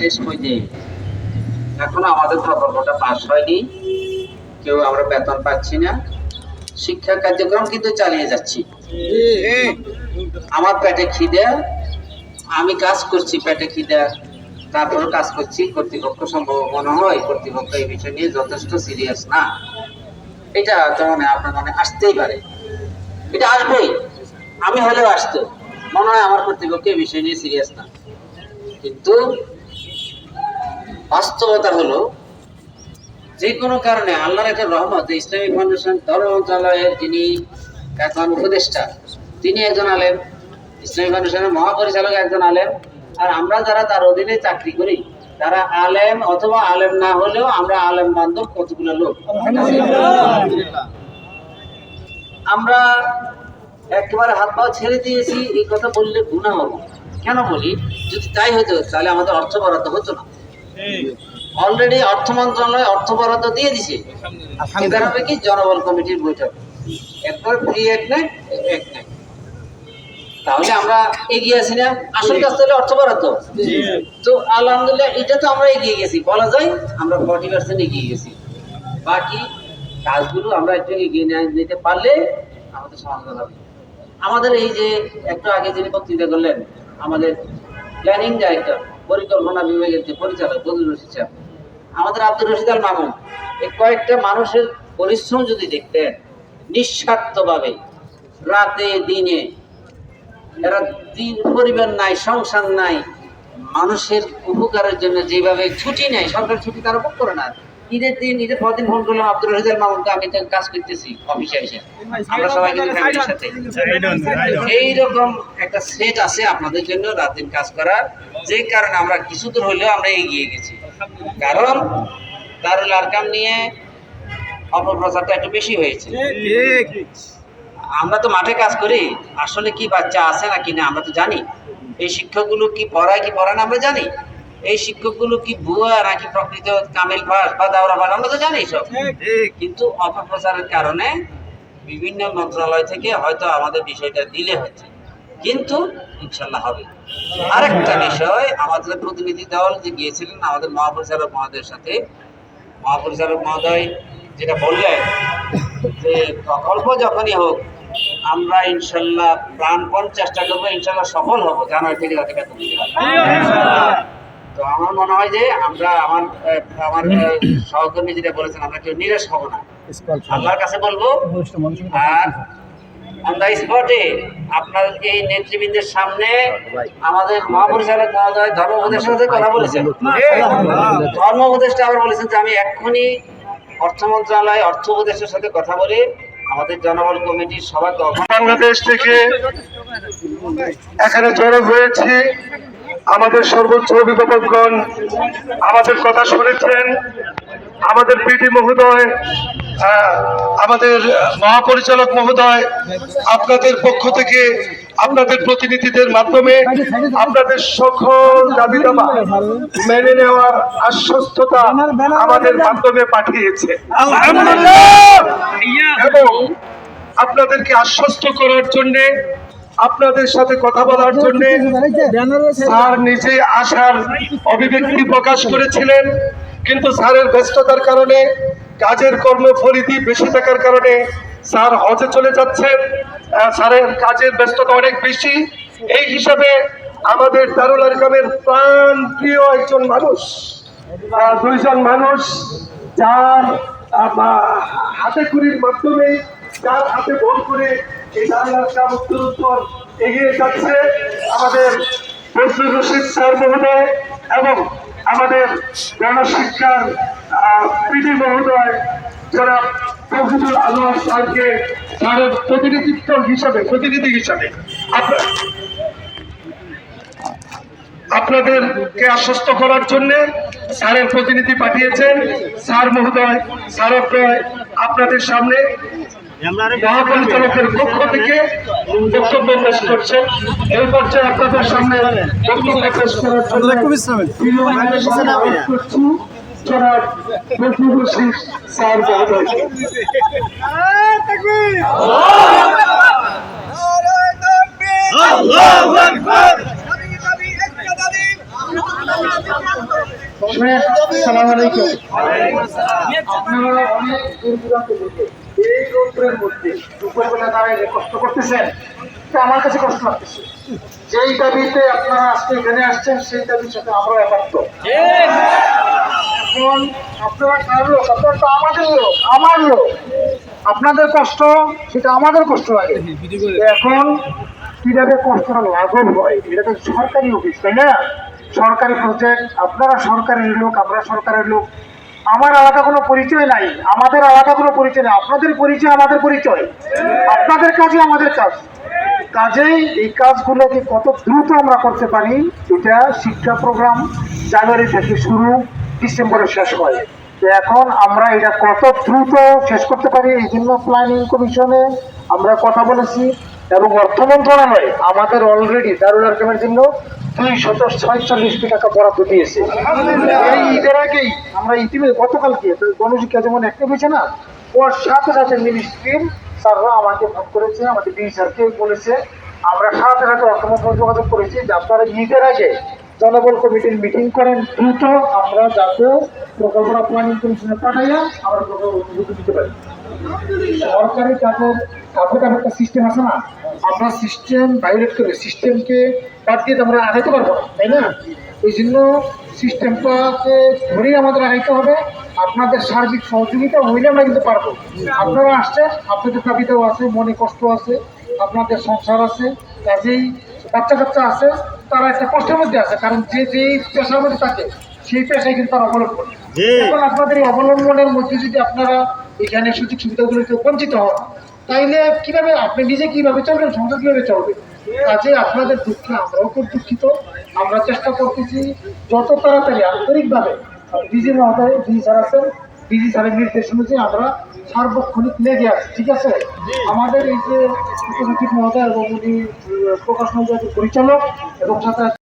শেষ পর্যায়ে এখনও আমাদের প্রকল্পটা পাস হয়নি। কেউ আমরা বেতন পাচ্ছি না। শিক্ষা কার্যক্রম কিন্তু চালিয়ে যাচ্ছি। আমার পেটে খিদে, আমি কাজ করছি পেটে খিদে তারপর কাজ করছি। কর্তৃপক্ষ সম্ভব মনে হয় কর্তৃপক্ষ এই বিষয় নিয়ে যথেষ্ট সিরিয়াস না। এটা তো মানে আপনার মনে আসতেই পারে। এটা আসবেই। আমি হলেও আসতো। মনে হয় আমার কর্তৃপক্ষ এই বিষয় নিয়ে সিরিয়াস না। কিন্তু বাস্তবতা হলো, যে কোনো কারণে আল্লাহর একটা রহমত ইসলামিক ফাউন্ডেশন ধর্ম মন্ত্রণালয়ের যিনি এখন উপদেষ্টা, তিনি একজন আলেম ইসলামিক ফাউন্ডেশনের মহাপরিচালক একজন আলেম, আর আমরা যারা তার অধীনে চাকরি করি, তারা আলেম অথবা আলেম না হলেও আমরা আলেম বান্ধব কতগুলো লোক? আমরা একেবারে হাত পা ছেড়ে দিয়েছি, এই কথা বললে গুণা হব। কেন বলি? যদি তাই হতো, তাহলে আমাদের অর্থ বরাদ্দ হতো না। অলরেডি অর্থ মন্ত্রণালয় অর্থ বরাদ্দ দিয়ে দিছে। এবার হবে কি? জনবল কমিটির বৈঠক। একবার ফ্রি এক নেয় এক নেয় তাহলে আমরা এগিয়ে আছি না? আসল কাজ তাহলে অর্থ বরাদ্দ। তো আলহামদুলিল্লাহ এটা তো আমরা এগিয়ে গেছি। বলা যায় আমরা ফর্টি পার্সেন্ট এগিয়ে গেছি। বাকি কাজগুলো আমরা একটু এগিয়ে নিতে পারলে আমাদের সমাধান হবে। আমাদের এই যে একটু আগে যিনি বক্তৃতা করলেন আমাদের প্ল্যানিং ডাইরেক্টর পরিকল্পনা বিভাগের যে পরিচালক বদুল রশিদ সাহেব আমাদের আব্দুর রশিদ আল মামুন এই কয়েকটা মানুষের পরিশ্রম যদি দেখতেন, নিঃস্বার্থভাবে রাতে, দিনে, এরা দিন পরিবার নাই, সংসার নাই, মানুষের উপকারের জন্য যেভাবে ছুটি নেয় সরকার ছুটি তারা ভোগ করে না ঈদের দিন ঈদের পর দিন ফোন করলাম আব্দুল রহিদ মামুনকে আমি তো কাজ করতেছি অফিসে এসে। আমরা সবাই কিন্তু ফ্যামিলির সাথে। এইরকম একটা সেট আছে আপনাদের জন্য রাত দিন কাজ করার। যে কারণে আমরা কিছু দূর হলেও আমরা এগিয়ে গেছি। কারণ দারুল আরকাম নিয়ে অপপ্রচারটা একটু বেশি হয়েছে। আমরা তো মাঠে কাজ করি। আসলে কি বাচ্চা আছে না কি না আমরা তো জানি। এই শিক্ষকগুলো কি পড়ায় কি পড়ায় না আমরা জানি। এই শিক্ষকগুলো কি ভুয়া নাকি প্রকৃত কামিল পাস বা দাওরা পাস আমরা তো জানি সব। কিন্তু অপপ্রচারের কারণে বিভিন্ন মন্ত্রণালয় থেকে হয়তো আমাদের বিষয়টা দিলে হচ্ছে কিন্তু ইনশাল্লাহ হবে আরেকটা বিষয় আমাদের প্রতিনিধি দল যে গিয়েছিলেন আমাদের মহাপরিচালক মহোদয়ের সাথে মহাপরিচালক মহোদয় যেটা বললেন যে প্রকল্প যখনই হোক আমরা ইনশাল্লাহ প্রাণপণ চেষ্টা করব ইনশাল্লাহ সফল হব। জানুয়ারি থেকে যাতে বেতন দিতে পারি। তো আমার মনে হয় যে আমরা আমার আমার সহকর্মী যেটা বলেছেন আমরা কেউ নিরাশ হব না। আল্লাহর কাছে বলব আর অন দ্য স্পটে আপনার এই নেতৃবৃন্দের সামনে আমাদের মহাপরিচালক মহোদয় ধর্ম উপদেষ্টার সাথে কথা বলেছেন। ধর্ম উপদেষ্টা আবার বলেছেন যে আমি এক্ষুনি অর্থ মন্ত্রণালয় অর্থ উপদেষ্টার সাথে কথা বলে আমাদের জনবল কমিটির অভ্যর্থনা বাংলাদেশ থেকে এখানে জড়ো হয়েছি। আমাদের সর্বোচ্চ অভিভাবকগণ আমাদের কথা শুনেছেন আমাদের পিটি মহোদয় আমাদের মহাপরিচালক মহোদয় আপনাদের পক্ষ থেকে আপনাদের প্রতিনিধিদের মাধ্যমে আপনাদের সকল দাবি দাবা মেনে নেওয়ার আশ্বস্ততা আমাদের মাধ্যমে পাঠিয়েছে। এবং আপনাদেরকে আশ্বস্ত করার জন্য আপনাদের সাথে কথা বলার জন্য স্যার নিজে আসার অভিব্যক্তি প্রকাশ করেছিলেন, কিন্তু স্যারের ব্যস্ততার কারণে, কাজের কর্মফলিতি বেশি থাকার কারণে স্যার হজে চলে যাচ্ছেন। স্যারের কাজের ব্যস্ততা অনেক বেশি। এই হিসাবে আমাদের দারুল আরকামের প্রাণ প্রিয় একজন মানুষ দুইজন মানুষ, যার হাতে কুড়ির মাধ্যমে, যার হাতে ভোট করে এই উত্তর এগিয়ে যাচ্ছে আমাদের স্যার মহোদয় এবং আমাদের মহোদয় যারা স্যারকে প্রতিনিধিত্ব হিসাবে, প্রতিনিধি হিসাবে আপনাদেরকে আশ্বস্ত করার জন্য স্যারের প্রতিনিধি পাঠিয়েছেন। স্যার মহোদয় স্যারদ্বয় আপনাদের সামনে মহাপরিচালকের পক্ষ থেকে বক্তব্য পেশ করছেন এই পর্যায়ে আপনাদের সামনে বক্তব্য পেশ করার জন্য করছি জনাব ফজলুর রশিদ স্যার মহোদয়কে আল্লাহু আকবার। সালাম আলাইকুম। আপনারা অনেক দূর দূরান্ত থেকে এই রোদ্রের মধ্যে দুপুরবেলা দাঁড়িয়ে যে কষ্ট করতেছেন। তা আমার কাছে কষ্ট লাগতেছে। যেই দাবিতে আপনারা আজকে এখানে আসছেন, সেই দাবির সাথে আমরা একাত্ম। এখন আপনারা কার লোক? আপনারা তো আমাদের লোক, আমার লোক। আপনাদের কষ্ট, সেটা আমাদের কষ্ট লাগে। এখন কীভাবে কষ্টটা লাঘব হয়? এটা তো সরকারি অফিস, তাই না? সরকারি প্রজেক্ট আপনারা সরকারের লোক, আমরা সরকারের লোক। আমার আলাদা কোনো পরিচয় নাই। আমাদের আলাদা কোনো পরিচয় নেই। আপনাদের পরিচয় আমাদের পরিচয়। আপনাদের কাজে আমাদের কাজ। কাজেই এই কাজগুলোকে কত দ্রুত আমরা করতে পারি, এটা শিক্ষা প্রোগ্রাম জানুয়ারি থেকে শুরু ডিসেম্বরে শেষ হয়। এখন আমরা এটা কত দ্রুত শেষ করতে পারি, এই জন্য প্ল্যানিং কমিশনে আমরা কথা বলেছি। এবং অর্থ মন্ত্রণালয় আমাদের অলরেডি দারুল আরকামের জন্য দুই শত ছয়চল্লিশ কোটি টাকা বরাদ্দ দিয়েছে। এই ঈদের আগেই আমরা ইতিমধ্যে গতকালকে গণশিক্ষা যেমন একটা হয়েছে না, ওর সাথে সাথে মিনিস্ট্রির স্যাররা আমাকে ফোন করেছে, আমাদের ডিজি স্যারকে বলেছে, আমরা সাথে সাথে অর্থমন্ত্রী যোগাযোগ করেছি যে আপনারা ঈদের আগে জনবল কমিটির মিটিং করেন। দ্রুত আমরা যাতে প্রকল্পটা প্ল্যানিং কমিশনে পাঠাইয়া আমরা প্রকল্প দিতে পারি। সরকারি কাজের কাজের একটা সিস্টেম আছে না, আমরা সিস্টেম ভাইলেট করে সিস্টেমকে বাদ দিয়ে আমরা আগাইতে পারব না, তাই না? এই জন্য সিস্টেমটাকে ধরেই আমাদের আগাইতে হবে। আপনাদের সার্বিক সহযোগিতা হইলে আমরা কিন্তু পারব। আপনারা আসছেন, আপনাদের দাবিতেও আছে, মনে কষ্ট আছে, আপনাদের সংসার আছে, কাজেই বাচ্চা কাচ্চা আছে। তারা একটা কষ্টের মধ্যে আছে কারণ যে যেই পেশার মধ্যে থাকে সেই পেশায় কিন্তু তারা অবলম্বন এখন আপনাদের এই অবলম্বনের মধ্যে যদি আপনারা এখানে সুযোগ সুবিধাগুলো বঞ্চিত হন তাইলে কীভাবে আপনি নিজে কীভাবে চলবেন সংসার কীভাবে চলবে? কাজে আপনাদের দুঃখে আমরাও খুব দুঃখিত। আমরা চেষ্টা করতেছি যত তাড়াতাড়ি আন্তরিকভাবে ডিজি মহোদয় ডিজি স্যার আছেন ডিজি স্যারের নির্দেশ অনুযায়ী আমরা সার্বক্ষণিক লেগে আছে ঠিক আছে? আমাদের এই যে মহোদয় এবং উনি প্রকাশনা প্রকাশ পরিচালক এবং সাথে